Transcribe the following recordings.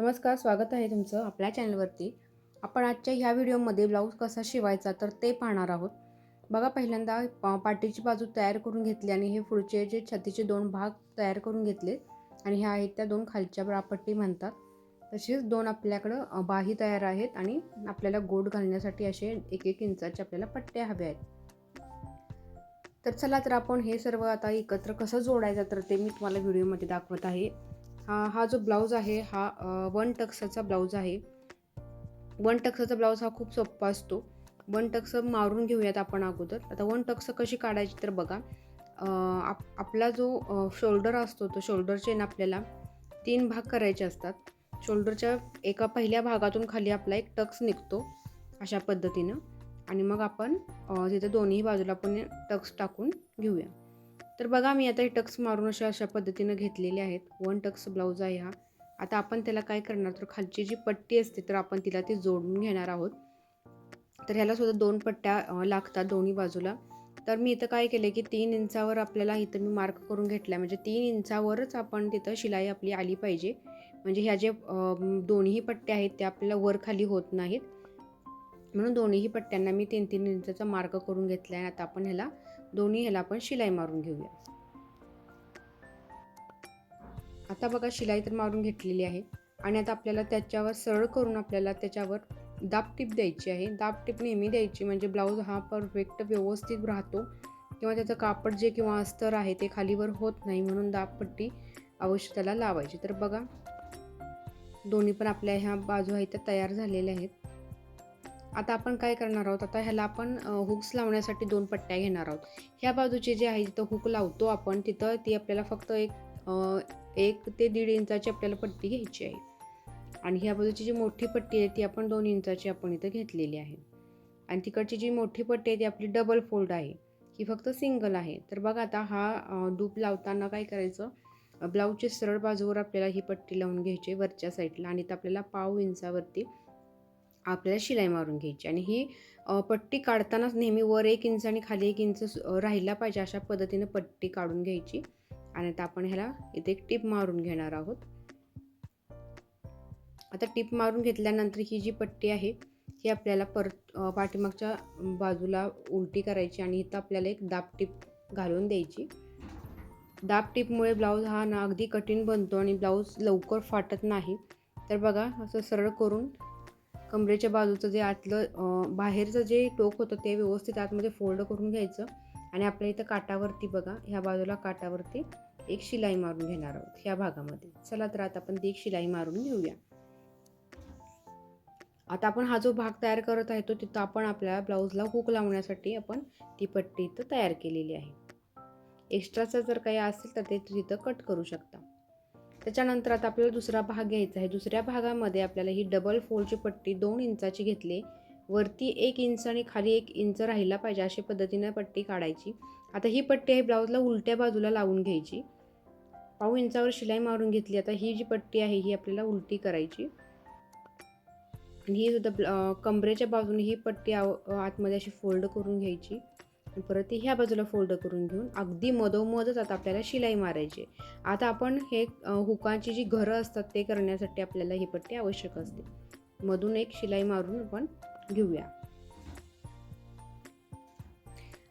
नमस्कार स्वागत आहे तुमचं आपल्या चॅनलवरती. आपण आजच्या ह्या व्हिडिओमध्ये ब्लाऊज कसा शिवायचा तर ते पाहणार आहोत. बघा पहिल्यांदा पाठीची बाजू तयार करून घेतली आणि हे पुढचे जे छातीचे दोन भाग तयार करून घेतले आणि ह्या आहेत त्या दोन खालच्या ब्रापट्टी म्हणतात. तसेच दोन आपल्याकडं बाही तयार आहेत आणि आपल्याला गोड घालण्यासाठी असे एक एक इंचाचे आपल्याला पट्ट्या हव्या आहेत. तर चला तर आपण हे सर्व आता एकत्र कसं जोडायचं तर ते मी तुम्हाला व्हिडिओमध्ये दाखवत आहे. हा हा जो ब्लाऊज आहे हा वन टक्साचा ब्लाऊज आहे. वन टक्साचा ब्लाऊज हा खूप सोप्पा असतो. वन टक्स मारून घेऊयात आपण अगोदर. आता वन टक्स कशी काढायची तर बघा आप आपला जो शोल्डर असतो तो शोल्डर चेन आपल्याला तीन भाग करायचे असतात. शोल्डरच्या एका पहिल्या भागातून खाली आपला एक टक्स निघतो अशा पद्धतीनं. आणि मग आपण तिथे दोन्ही बाजूला पण टक्स टाकून घेऊया. तर बघा मी आता हे टक्स मारून अशा अशा पद्धतीनं घेतलेले आहेत. वन टक्स ब्लाऊज आहे हा. आता आपण त्याला काय करणार? तर खालची जी पट्टी असते तर आपण तिला ती जोडून घेणार आहोत. तर ह्याला सुद्धा दोन पट्ट्या लागतात दोन्ही बाजूला. तर मी इथं काय केलं की तीन इंचावर आपल्याला इथं मी मार्क करून घेतला म्हणजे तीन इंचावरच आपण तिथं शिलाई आपली आली पाहिजे. म्हणजे ह्या जे दोन्ही पट्ट्या आहेत त्या आपल्याला वर खाली होत नाहीत. म्हणून दोन्हीही पट्ट्यांना मी तीन तीन इंचाचा मार्ग करून घेतला आहे आता आपण ह्याला दोन्ही ह्याला आपण शिलाई मारून घेऊया. आता बघा शिलाई तर मारून घेतलेली आहे. आणि आता आपल्याला त्याच्यावर सरळ करून आपल्याला त्याच्यावर दाब टीप द्यायची आहे. दाब टीप नेहमी द्यायची म्हणजे ब्लाऊज हा परफेक्ट व्यवस्थित राहतो. किंवा त्याचं कापड जे किंवा अस्तर आहे ते खालीवर होत नाही म्हणून दाबपट्टी अवश्य त्याला लावायची. तर बघा दोन्ही पण आपल्या ह्या बाजू आहेत त्या तयार झालेल्या आहेत. आता आपण काय करणार आहोत? आता ह्याला आपण हुक्स लावण्यासाठी दोन पट्ट्या घेणार आहोत. ह्या बाजूचे जे आहे तिथं हुक लावतो आपण तिथं ती आपल्याला फक्त एक एक ते दीड इंचाची आपल्याला पट्टी घ्यायची आहे. आणि ह्या बाजूची जी मोठी पट्टी आहे ती आपण दोन इंचाची आपण इथं घेतलेली आहे. आणि तिकडची जी मोठी पट्टी आहे ती आपली डबल फोल्ड आहे. ही फक्त सिंगल आहे. तर बघा आता हा डूप लावताना काय करायचं? अ, ब्लाऊजची सरळ बाजूवर आपल्याला ही पट्टी लावून घ्यायची वरच्या साईडला आणि तर आपल्याला पाव इंचावरती आपल्याला शिलाई मारून घ्यायची. आणि ही पट्टी काढतानाच नेहमी वर एक इंच आणि खाली एक इंच राहिला पाहिजे अशा पद्धतीनं पट्टी काढून घ्यायची. आणि आता आपण ह्याला इथे एक टीप मारून घेणार आहोत. आता टीप मारून घेतल्यानंतर ही जी पट्टी आहे ही आपल्याला परत पाठीमागच्या बाजूला उलटी करायची आणि इथं आपल्याला एक दाब टीप घालून द्यायची. दाब टीपमुळे ब्लाऊज हा ना अगदी कठीण बनतो आणि ब्लाऊज लवकर फाटत नाही. तर बघा असं सरळ करून कमरेच्या बाजूचं जे आतलं बाहेरचं जे टोक होतं ते व्यवस्थित आतमध्ये फोल्ड करून घ्यायचं. आणि आपल्या इथं काटावरती बघा ह्या बाजूला काटावरती एक शिलाई मारून घेणार आहोत ह्या भागामध्ये. चला तर आता आपण ती एक शिलाई मारून घेऊया. आता आपण हा जो भाग तयार करत आहे तो तिथं आपण आपल्या ब्लाऊजला हुक लावण्यासाठी आपण ती पट्टी इथं तयार केलेली आहे. एक्स्ट्राचं जर काही असेल तर ते तिथं कट करू शकता. त्याच्यानंतर आता आपल्याला दुसरा भाग घ्यायचा आहे. दुसऱ्या भागामध्ये आपल्याला ही डबल फोल्डची पट्टी दोन इंचाची घेतली. वरती एक इंच आणि खाली एक इंच राहिला पाहिजे अशा पद्धतीनं पट्टी काढायची. आता ही पट्टी आहे ब्लाऊजला उलट्या बाजूला लावून घ्यायची. पाऊ इंचावर शिलाई मारून घेतली. आता ही जी पट्टी आहे ही आपल्याला उलटी करायची. आणि ही सुद्धा ब्ल- कमरेच्या बाजूने ही पट्टी आव आतमध्ये अशी फोल्ड करून घ्यायची. परत ह्या बाजूला फोल्ड करून घेऊन अगदी मधोमधच आता आपल्याला शिलाई मारायची आता आपण हे हुकांची जी घरं असतात ते करण्यासाठी आपल्याला ही पट्टी आवश्यक असते. मधून एक शिलाई मारून आपण घेऊया.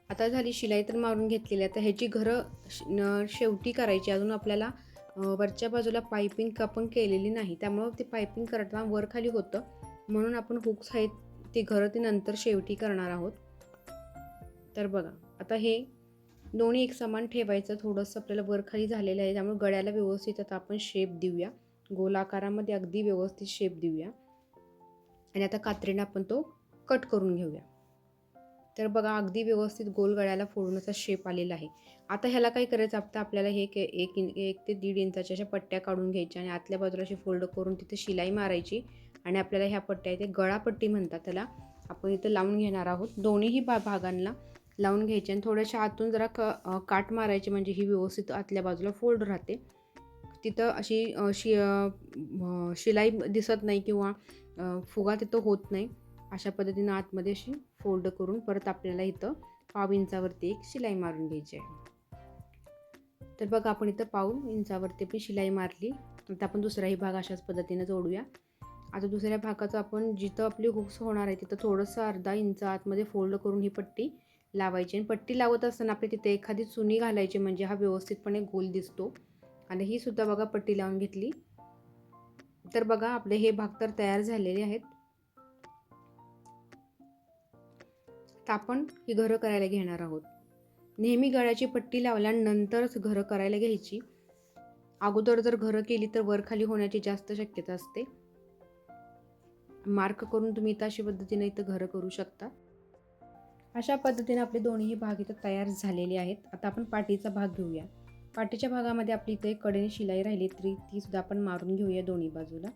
आता झाली शिलाई तर मारून घेतलेली. आहे. आता ह्याची घरं श- शेवटी करायची. अजून आपल्याला वरच्या बाजूला पायपिंग आपण केलेली नाही. त्यामुळं ते पायपिंग करताना वर खाली होतं. म्हणून आपण हुक्स आहेत ते घरं ते नंतर शेवटी करणार आहोत. तर बघा आता हे दोन्ही एक समान ठेवायचं थोडंसं आपल्याला वरखाली झालेलं आहे त्यामुळे गळ्याला व्यवस्थित आता आपण शेप देऊया. गोल आकारामध्ये अगदी व्यवस्थित शेप देऊया. आणि आता कात्रीने आपण तो कट करून घेऊया. तर बघा अगदी व्यवस्थित गोल गळ्याला फोडण्याचा शेप आलेला आहे. आता ह्याला काय करायचं? आता आपल्याला हे के एक इन एक ते दीड इंचाच्या अशा पट्ट्या काढून घ्यायच्या आणि आतल्या बाजूला अशी फोल्ड करून तिथे शिलाई मारायची आणि आपल्याला ह्या पट्ट्या इथे गळापट्टी म्हणतात त्याला आपण इथं लावून घेणार आहोत. दोन्हीही बा भागांना लावून घ्यायचे आणि थोड्याशा आतून जरा क काट मारायची म्हणजे ही व्यवस्थित आतल्या बाजूला फोल्ड राहते. तिथं अशी शि शिलाई दिसत नाही किंवा फुगा तिथं होत नाही. अशा पद्धतीनं आतमध्ये अशी फोल्ड करून परत आपल्याला इथं पाव इंचावरती एक शिलाई मारून घ्यायची आहे. तर बघा आपण इथं पाव इंचावरती पण शिलाई मारली. आता आपण दुसराही भाग अशाच पद्धतीनं जोडूया. आता दुसऱ्या भागाचं आपण जिथं आपली हुक्स होणार आहे तिथं थोडंसं अर्धा इंच आतमध्ये फोल्ड करून ही पट्टी लावायची आणि पट्टी लावत असताना आपल्या तिथे एखादी चुनी घालायची म्हणजे हा व्यवस्थितपणे गोल दिसतो. आणि ही सुद्धा बघा पट्टी लावून घेतली. तर बघा आपले हे भाग तर तयार झालेले आहेत. तर आपण ही घरं करायला घेणार आहोत. नेहमी गळ्याची पट्टी लावल्यानंतरच घरं करायला घ्यायची. अगोदर जर घरं केली तर वरखाली होण्याची जास्त शक्यता असते. मार्क करून तुम्ही इथं अशा पद्धतीने इथं घरं करू शकता. अशा पद्धतीने आपले दोन्ही भाग इथं तयार झालेले आहेत. आता आपण पाठीचा भाग घेऊया. पाठीच्या भागामध्ये आपली इथे कडेने शिलाई राहिली तरी ती सुद्धा आपण मारून घेऊया दोन्ही बाजूला.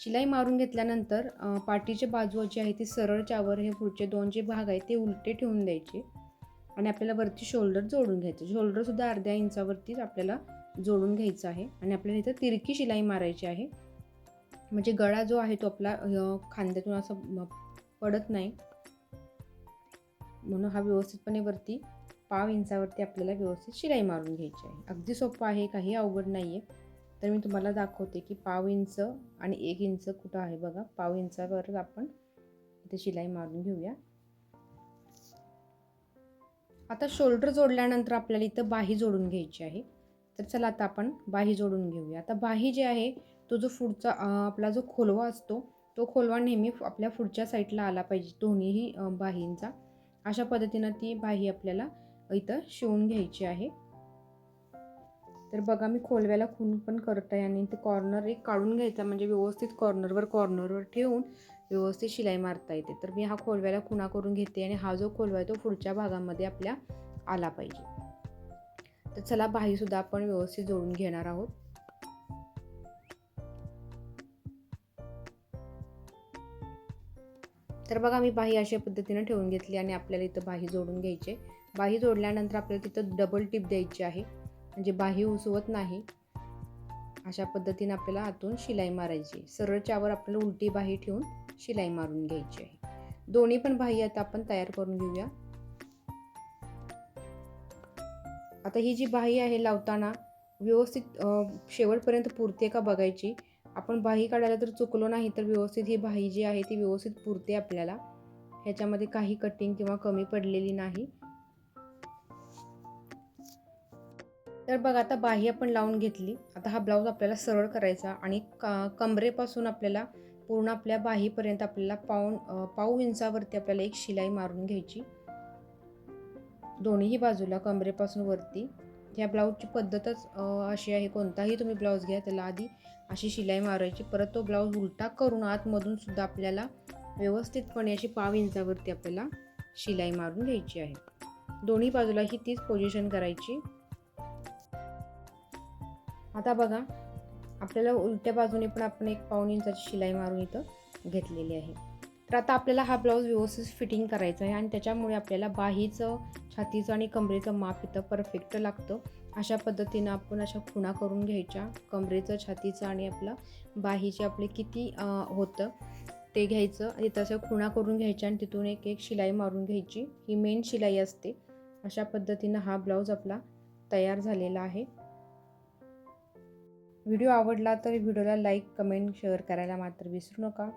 शिलाई मारून घेतल्यानंतर पाठीचे बाजू जी आहे ती चावर हे पुढचे दोन जे भाग आहेत ते उलटे ठेवून द्यायचे. आणि आपल्याला वरती शोल्डर जोडून घ्यायचं. शोल्डरसुद्धा अर्ध्या इंचावरतीच आपल्याला जोडून घ्यायचं आहे. आणि आपल्याला इथं तिरकी शिलाई मारायची आहे. म्हणजे गळा जो आहे तो आपला खांद्यातून असं पडत नाही. म्हणून हा व्यवस्थितपणे वरती पाव इंचावरती आपल्याला व्यवस्थित शिलाई मारून घ्यायची आहे. अगदी सोपं आहे काही अवघड नाही आहे तर मी तुम्हाला दाखवते की पाव इंच आणि एक इंच कुठं आहे बघा. पाव इंचावर आपण इथे शिलाई मारून घेऊया. आता शोल्डर जोडल्यानंतर आपल्याला इथं बाही जोडून घ्यायची आहे. तर चला आता आपण बाही जोडून घेऊया. आता बाही जे आहे तो जो पुढचा आपला जो खोलवा असतो तो खोलवा नेहमी आपल्या पुढच्या साईडला आला पाहिजे. दोन्हीही बाहींचा. अशा पद्धतीनं ती बाही आपल्याला इथं शिवून घ्यायची आहे. तर बघा मी खोलव्याला खून पण करत आहे आणि ते कॉर्नर एक काढून घ्यायचा म्हणजे व्यवस्थित कॉर्नरवर कॉर्नरवर ठेवून व्यवस्थित शिलाई मारता येते. तर मी हा खोलव्याला खुणा करून घेते आणि हा जो खोलवा आहे तो पुढच्या भागामध्ये आपल्या आला पाहिजे. तर चला बाहीसुद्धा आपण व्यवस्थित जोडून घेणार आहोत. तर बघा मी बाही अशा पद्धतीनं ठेवून घेतली आणि आपल्याला इथं बाही जोडून घ्यायचे बाही जोडल्यानंतर आपल्याला तिथं डबल टिप द्यायची आहे. म्हणजे बाही उसवत नाही. अशा पद्धतीने आपल्याला आतून शिलाई मारायची सरळच्यावर आपल्याला उलटी बाही ठेवून शिलाई मारून घ्यायची आहे. दोन्ही पण बाही आता आपण तयार करून घेऊया. आता ही जी बाही आहे लावताना व्यवस्थित शेवटपर्यंत पुरते का बघायची? आपण बाही काढायला तर चुकलो नाही तर व्यवस्थित ही बाही जी आहे ती व्यवस्थित पुरते आपल्याला. ह्याच्यामध्ये काही कटिंग किंवा कमी पडलेली नाही. तर बघा आता बाही आपण लावून घेतली. आता हा ब्लाऊज आपल्याला सरळ करायचा आणि का कमरेपासून आपल्याला पूर्ण आपल्या बाहीपर्यंत आपल्याला पाऊन पाऊ इंचावरती आपल्याला एक शिलाई मारून घ्यायची. दोन्हीही बाजूला कमरेपासून वरती. ह्या ब्लाऊजची पद्धतच अशी आहे. कोणताही तुम्ही ब्लाऊज घ्या त्याला आधी अशी शिलाई मारायची. परत तो ब्लाऊज उलटा करून आतमधून सुद्धा आपल्याला व्यवस्थितपणे अशी पाव इंचावरती आपल्याला शिलाई मारून घ्यायची आहे. दोन्ही बाजूला ही तीच पोझिशन करायची. आता बघा आपल्याला उलट्या बाजूने पण आपण एक पाऊण इंचाची शिलाई मारून इथं घेतलेली आहे. तर आता आपल्याला हा ब्लाऊज व्यवस्थित फिटिंग करायचा आहे आणि त्याच्यामुळे आपल्याला बाहीचं छातीचं आणि कमरेचं माप इथं परफेक्ट लागतं. अशा पद्धतीनं आपण अशा खुणा करून घ्यायच्या. कमरेचं छातीचं आणि आपलं बाहीचे आपले किती होतं ते घ्यायचं. आणि तसं खुणा करून घ्यायच्या आणि तिथून एक एक शिलाई मारून घ्यायची. ही मेन शिलाई असते. अशा पद्धतीनं हा ब्लाऊज आपला तयार झालेला आहे. व्हिडिओ आवडला तर व्हिडिओला लाईक कमेंट शेअर करायला मात्र विसरू नका.